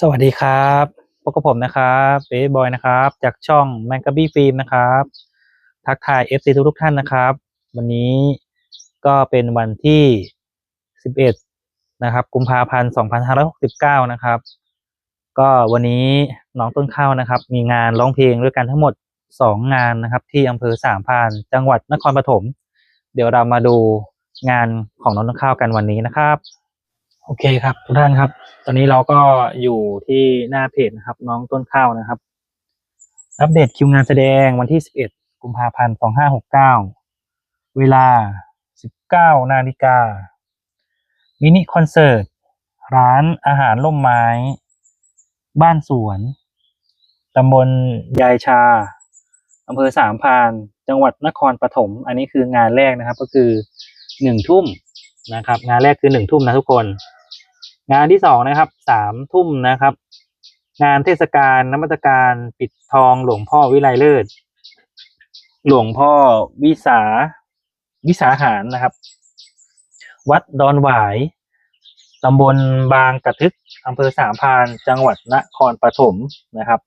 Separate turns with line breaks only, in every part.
สวัสดีครับพบกับผมนะครับเบสบอยนะครับ จากช่องแมงกะบี้ฟิล์มนะครับ ทักทาย FC ทุกทุกท่านนะครับ วันนี้ก็เป็นวันที่ 11 นะครับ กุมภาพันธ์ 2569 นะครับ ก็วันนี้น้องต้นข้าวนะครับ มีงานร้องเพลงด้วยกันทั้งหมด 2 งานนะครับ ที่อำเภอสามพานจังหวัดนครปฐม เดี๋ยวเรามาดูงานของน้องต้นข้าวกันวันนี้นะครับ โอเคครับทุกท่านครับ ตอนนี้เราก็อยู่ที่หน้าเพจนะครับ น้องต้นข้าวนะครับ อัปเดตคิวงานแสดงวันที่ 11 กุมภาพันธ์ 2569 เวลา 19 นาฬิกา มินิคอนเสิร์ต ร้านอาหารล่มไม้ บ้านสวน ตำบลยายชา อำเภอสามพราน จังหวัดนครปฐม อันนี้คืองานแรกนะครับ ก็คือหนึ่งทุ่มนะครับ งานแรกคือหนึ่งทุ่มนะทุกคน งานที่สองนะครับสามทุ่มนะครับ งานเทศกาลน้ำมัสการปิดทองหลวงพ่อวิไลเลิศหลวงพ่อวิสาวิสาหารนะครับ วัดดอนหวายตำบลบางกระทึกอำเภอสามพานจังหวัดนครปฐมนะครับ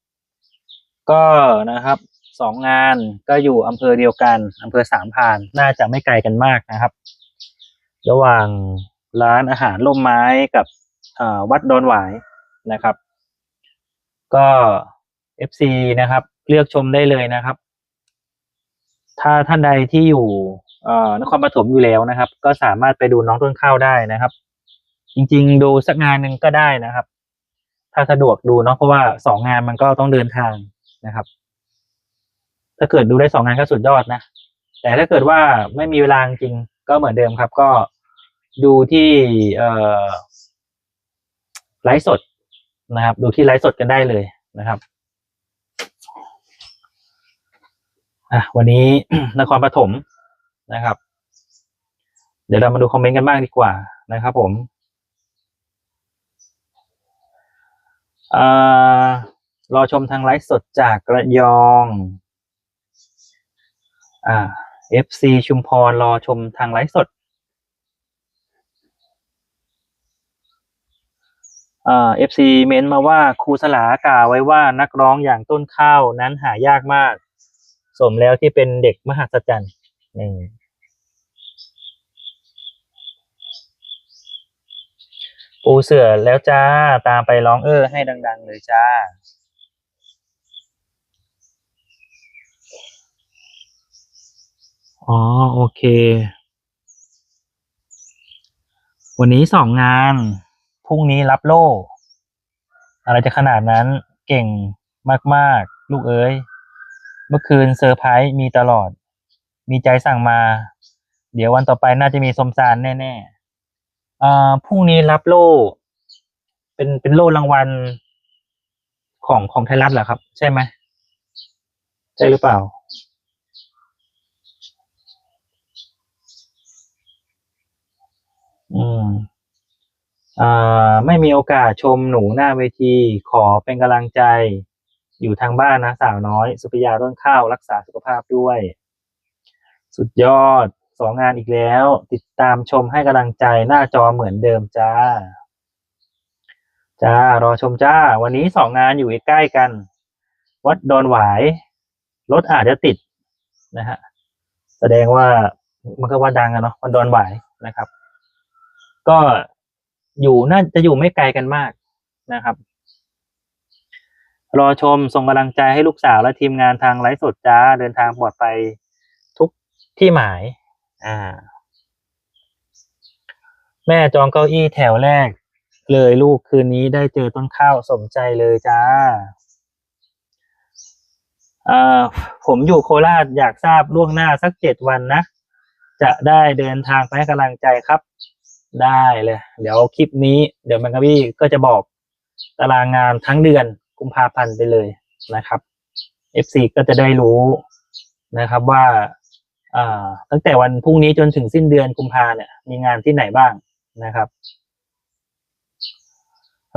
ก็นะครับสองงานก็อยู่อำเภอเดียวกันอำเภอสามพานน่าจะไม่ไกลกันมากนะครับ ระหว่างร้านอาหารร่มไม้กับ วัดดอนหวายนะครับ ก็ FC นะครับ เลือกชมได้เลยนะครับ ถ้าท่านใดที่อยู่เอ่อนครปฐมอยู่แล้วนะครับ ก็สามารถไปดูน้องต้นข้าวได้นะครับ จริงๆ ดูสักงานหนึ่งก็ได้นะครับ ถ้าสะดวกดูเนาะเพราะว่าสองงานมันก็ต้องเดินทางนะครับ ถ้าเกิดดูได้สองงานก็สุดยอดนะแต่ถ้าเกิดว่าไม่มีเวลาจริงก็เหมือนเดิมครับ ก็ดูที่เอ่อ ไลฟ์สดนะครับ ดูที่ไลฟ์สดกันได้เลยนะครับอะวันนี้นครปฐมนะครับ เดี๋ยวเรามาดูคอมเมนต์กันบ้างดีกว่านะครับ ผมอ่อรอชมทางไลฟ์สดจากระยองอ่า FC ชุมพรรอชมทางไลฟ์สด เอ่า FC เม้นมาว่าครูสลากล่าวไว้ว่านักร้องอย่างต้นข้าวนั้นหายากมาก สมแล้วที่เป็นเด็กมหัศจรรย์นี่ปูเสือแล้วจ้า ตามไปร้องเออให้ดัง ๆ เลยจ้าอ๋อโอเค วันนี้สองงาน พรุ่งนี้รับโล่ อะไรจะขนาดนั้นเก่งมากๆ ลูกเอ้ย เมื่อคืนเซอร์ไพรส์มีตลอด มีใจสั่งมา เดี๋ยววันต่อไปน่าจะมีสมสารแน่ๆอ่าพรุ่งนี้รับโล่ เป็นเป็นโล่รางวัลของของไทยรัฐเหรอครับ ใช่ไหมใช่หรือเปล่าอืม ไม่มีโอกาสชมหนูหน้าเวที ขอเป็นกำลังใจอยู่ทางบ้านนะสาวน้อย สุริยาต้นข้าวรักษาสุขภาพด้วย สุดยอดสองงานอีกแล้ว ติดตามชมให้กำลังใจหน้าจอเหมือนเดิมจ้า จ้ารอชมจ้า วันนี้สองงานอยู่ใกล้กัน วัดดอนหวายรถอาจจะติดนะฮะแสดงว่ามันก็ว่าดังอะเนาะวัดดอนหวายนะครับ ก็ อยู่น่าจะอยู่ไม่ไกลกันมากนะครับ รอชมส่งกำลังใจให้ลูกสาวและทีมงานทางไลฟ์สดจ้าเดินทางปลอดภัยทุกที่หมาย อ่า แม่จองเก้าอี้แถวแรก เลยลูกคืนนี้ได้เจอต้นข้าวสมใจเลยจ้าอ่าผมอยู่โคราชอยากทราบล่วงหน้าสักเจ็ดวันนะ จะได้เดินทางไปให้กำลังใจครับ ได้เลย เดี๋ยวคลิปนี้ เดี๋ยวแมงกะบี้ก็จะบอกตารางงานทั้งเดือนกุมภาพันธ์ไปเลยนะครับ FC ก็จะได้รู้นะครับว่าตั้งแต่วันพรุ่งนี้จนถึงสิ้นเดือนกุมภาเนี่ย มีงานที่ไหนบ้างนะครับ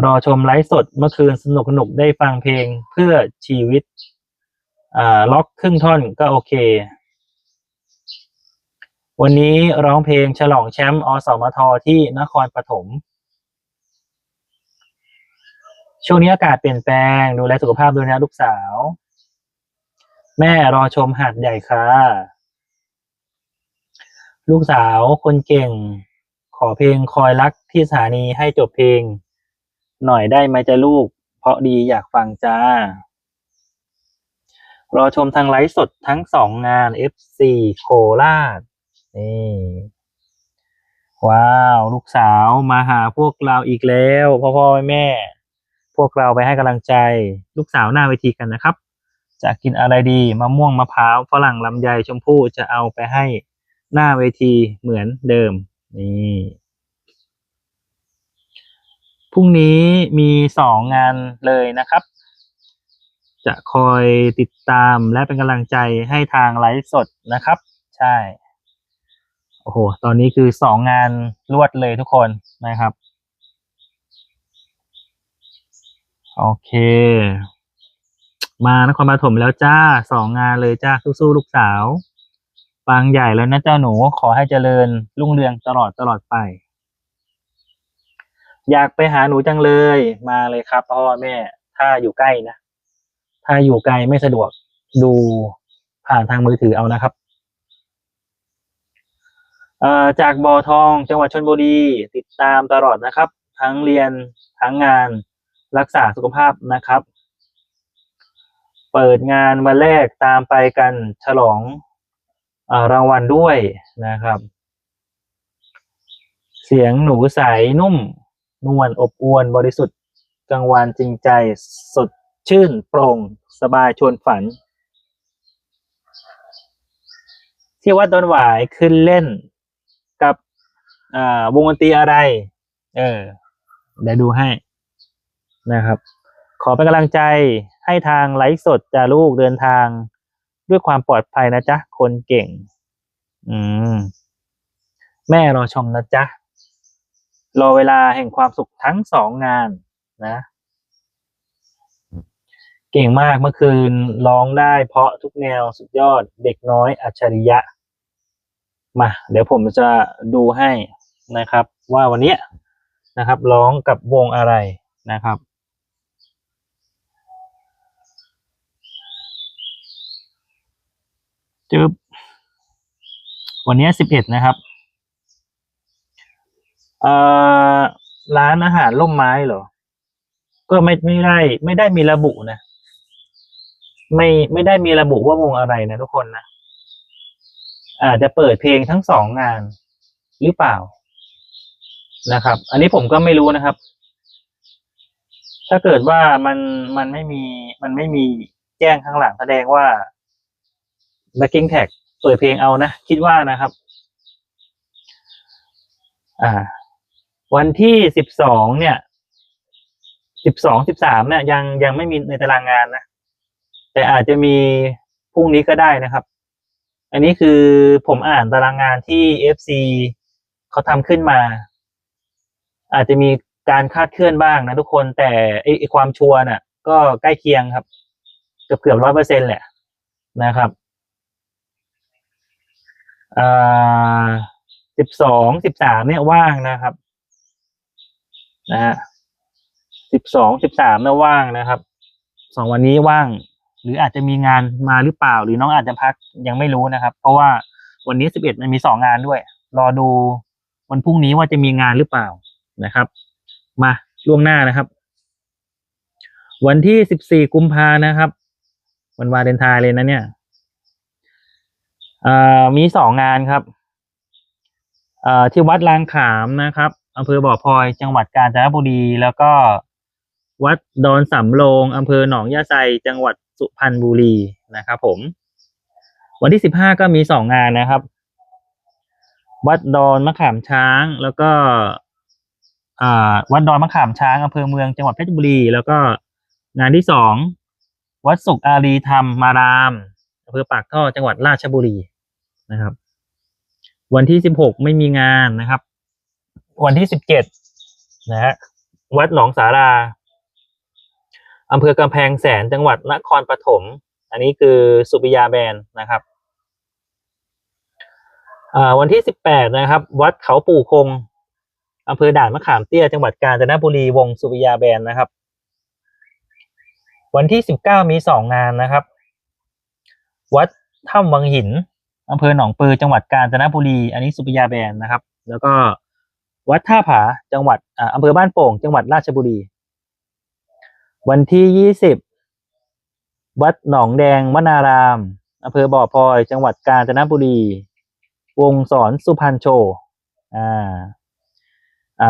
รอชมไลฟ์สดเมื่อคืนสนุกสนุกได้ฟังเพลงเพื่อชีวิตล็อกครึ่งท่อนก็โอเค วันนี้ร้องเพลงฉลองแชมป์อสมทที่นครปฐม ช่วงนี้อากาศเปลี่ยนแปลงดูแลสุขภาพด้วยนะลูกสาว แม่รอชมหาดใหญ่ค่ะ ลูกสาวคนเก่ง ขอเพลงคอยรักที่สถานีให้จบเพลง หน่อยได้ไหมจะลูก เพราะดีอยากฟังจ้ารอชมทางไลฟ์สดทั้งสองงาน FC โคราช นี่ ว้าว ลูกสาวมาหาพวกเราอีกแล้วพ่อพ่อแม่ พวกเราไปให้กำลังใจ ลูกสาวหน้าเวทีกันนะครับ จะกินอะไรดีมะม่วงมะพร้าวฝรั่งลำไยชมพู่จะเอาไปให้หน้าเวทีเหมือนเดิม นี่พรุ่งนี้มีสองงานเลยนะครับ จะคอยติดตามและเป็นกำลังใจให้ทางไลฟ์สดนะครับ ใช่ โอ้โห ตอนนี้คือสองงานรวดเลยทุกคนนะครับ โอเค มานครปฐมแล้วจ้าสองงานเลยจ้าสู้ๆลูกสาวปางใหญ่แล้วนะเจ้าหนูขอให้เจริญรุ่งเรืองตลอดตลอดไป อยากไปหาหนูจังเลยมาเลยครับพ่อแม่ ถ้าอยู่ใกล้นะ ถ้าอยู่ไกลไม่สะดวกดูผ่านทางมือถือเอานะครับ จากบ่อทองจังหวัดชลบุรีติดตามตลอดนะครับ ทั้งเรียนทั้งงานรักษาสุขภาพนะครับ เปิดงานวันแรกตามไปกันฉลองอรางวัลด้วยนะครับ เสียงหนูใสนุ่ม นวลอบอวลบริสุทธิ์กลางวันจริงใจสดชื่นโปร่งสบายชวนฝัน ที่วัดดอนหวายขึ้นเล่น วงดนตรีอะไร เออเดี๋ยวดูให้นะครับ ขอเป็นกำลังใจให้ทางไลฟ์สดจ้าลูกเดินทางด้วยความปลอดภัยนะจ๊ะ คนเก่ง อืม แม่รอชมนะจ๊ะ รอเวลาแห่งความสุขทั้งสองงานนะ เก่งมากเมื่อคืนร้องได้เพราะทุกแนวสุดยอดเด็กน้อยอัจฉริยะ มา เดี๋ยวผมจะดูให้ นะครับ ว่าวันนี้นะครับร้องกับวงอะไรนะครับ จึบวันนี้สิบเอ็ดนะครับเอ่อร้านอาหารล่มไม้เหรอ ก็ไม่ไม่ได้ ไม่ได้มีระบุนะ ไม่ไม่ได้มีระบุว่าวงอะไรนะทุกคนนะอาจจะเปิดเพลงทั้งสองงานหรือเปล่า นะครับ อันนี้ผมก็ไม่รู้นะครับ ถ้าเกิดว่ามันมันไม่มีมันไม่มีแจ้งข้างหลังแสดงว่า backing tag เปิดเพลงเอานะ คิดว่านะครับ อ่า วันที่สิบสองเนี่ยสิบสองสิบสามเนี่ยยังยังไม่มีในตารางงานนะแต่อาจจะมีพรุ่งนี้ก็ได้นะครับ อันนี้คือผมอ่านตารางงานที่ FC เขาทำขึ้นมา อาจจะมีการคาดเคลื่อนบ้างนะทุกคนแต่ไอไอ้ความชัวร์น่ะ ก็ใกล้เคียงครับ เกือบเกือบร้อยเปอร์เซ็นแหละนะครับอ่าสิบสองสิบสามเนี่ยว่างนะครับนะฮะสิบสองสิบสามเนี่ยว่างนะครับสองวันนี้ว่าง หรืออาจจะมีงานมาหรือเปล่า หรือน้องอาจจะพักยังไม่รู้นะครับ เพราะว่าวันนี้สิบเอ็ดมันมีสองงานด้วย รอดูวันพรุ่งนี้ว่าจะมีงานหรือเปล่า นะครับ มาล่วงหน้านะครับ วันที่สิบสี่กุมภานะครับ วันวาเลนไทน์เลยนะเนี่ยมีสองงานครับที่วัดลางขามนะครับอำเภอบ่อพลอยจังหวัดกาญจนบุรีแล้วก็วัดดอนสำโรงอำเภอหนองยาไซจังหวัดสุพรรณบุรีนะครับ ผม วันที่สิบห้าก็มีสองงานนะครับ วัดดอนมะขามช้าง แล้วก็ วัดดอนมะขามช้างอำเภอเมืองจังหวัดเพชรบุรี แล้วก็งานที่สองวัดสุขอารีธรรมมารามอำเภอปากท่อจังหวัดราชบุรีนะครับ วันที่สิบหกไม่มีงานนะครับ วันที่สิบเจ็ดนะฮะวัดหนองสาราอำเภอกำแพงแสนจังหวัดนครปฐมอันนี้คือสุปิยาแบนนะครับวันที่สิบแปดนะครับ วัดเขาปู่คง อำเภอด่านมะขามเตี้ยจังหวัดกาญจนบุรีวงสุริยาแบนนะครับ วันที่สิบเก้ามีสองงานนะครับ วัดถ้ำวังหินอำเภอหนองปือจังหวัดกาญจนบุรี อันนี้สุปิยาแบรนด์นะครับ แล้วก็วัดท่าผาจังหวัดออำเภอบ้านโป่ง จังหวัดราชบุรี วันที่ยี่สิบวัดหนองแดงวนารามอำเภอบ่อพลอย จังหวัดกาญจนบุรี วงสอนสุพรรณโชว์อ่า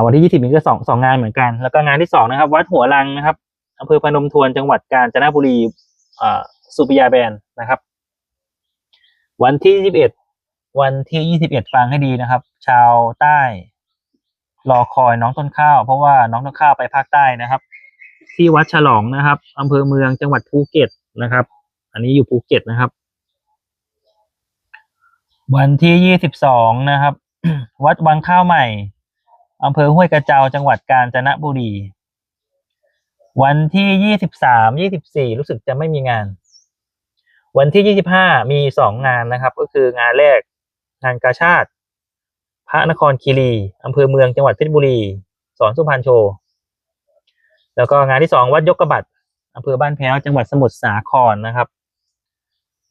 วันที่ยี่สิบนี้ก็สองสองงานเหมือนกัน แล้วก็งานที่สองนะครับ วัดหัวลังนะครับอำเภอพนมทวนจังหวัดกาญจนบุรีอ่าสุปิยาแบรนด์นะครับ วันที่ยี่สิบเอ็ดวันที่ยี่สิบเอ็ดฟังให้ดีนะครับ ชาวใต้รอคอยน้องต้นข้าว เพราะว่าน้องต้นข้าวไปภาคใต้นะครับ ที่วัดฉลองนะครับอำเภอเมืองจังหวัดภูเก็ตนะครับ อันนี้อยู่ภูเก็ตนะครับ วันที่ยี่สิบสองนะครับ วัดวังข้าวใหม่ อำเภอห้วยกระเจาจังหวัดกาญจนบุรี วันที่ยี่สิบสามยี่สิบสี่รู้สึกจะไม่มีงาน วันที่ยี่สิบห้ามีสองงานนะครับ ก็คืองานแรกงานกาชาติ พระนครคีรีอำเภอเมืองจังหวัดเพชรบุรี สอนสุพรรณโชว์แล้วก็งานที่สองวัดยกกระบัดอำเภอบ้านแพ้วจังหวัดสมุทรสาครนะครับ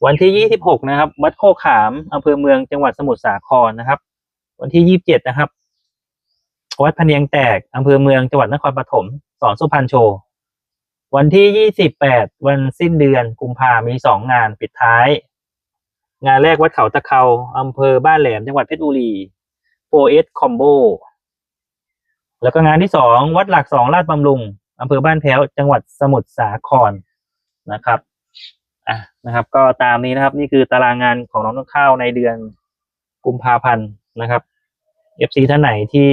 วันที่ยี่สิบหกนะครับ วัดโคขามอำเภอเมืองจังหวัดสมุทรสาครนะครับ วันที่ยี่สิบเจ็ดนะครับ วัดพเนียงแตกอำเภอเมืองจังหวัดนครปฐมสอนสุพรรณโชว์วันที่ยี่สิบแปดวันสิ้นเดือนกุมภามีสองงานปิดท้าย งานแรกวัดเขาตะเคาอำเภอบ้านแหลมจังหวัดเพชรบุรีโฟเอสคอมโบแล้วก็งานที่สองวัดหลักสองลาดบำรุงอำเภอบ้านแพ้วจังหวัดสมุทรสาครนะครับอะนะครับ ก็ตามนี้นะครับ นี่คือตารางงานของน้องต้นข้าวในเดือนกุมภาพันธ์นะครับ FC ท่านไหนที่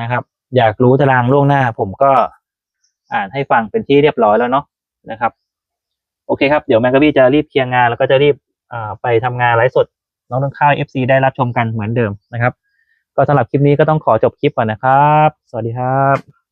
นะครับ อยากรู้ตารางล่วงหน้า ผมก็อ่านให้ฟังเป็นที่เรียบร้อยแล้วเนาะนะครับ โอเคครับ เดี๋ยวแมกกะบี้จะรีบเคลียร์งาน แล้วก็จะรีบไปทำงานไลฟ์สด น้องต้นข้าว FC ได้รับชมกันเหมือนเดิมนะครับ ก็สำหรับคลิปนี้ก็ต้องขอจบคลิปก่อนนะครับ สวัสดีครับ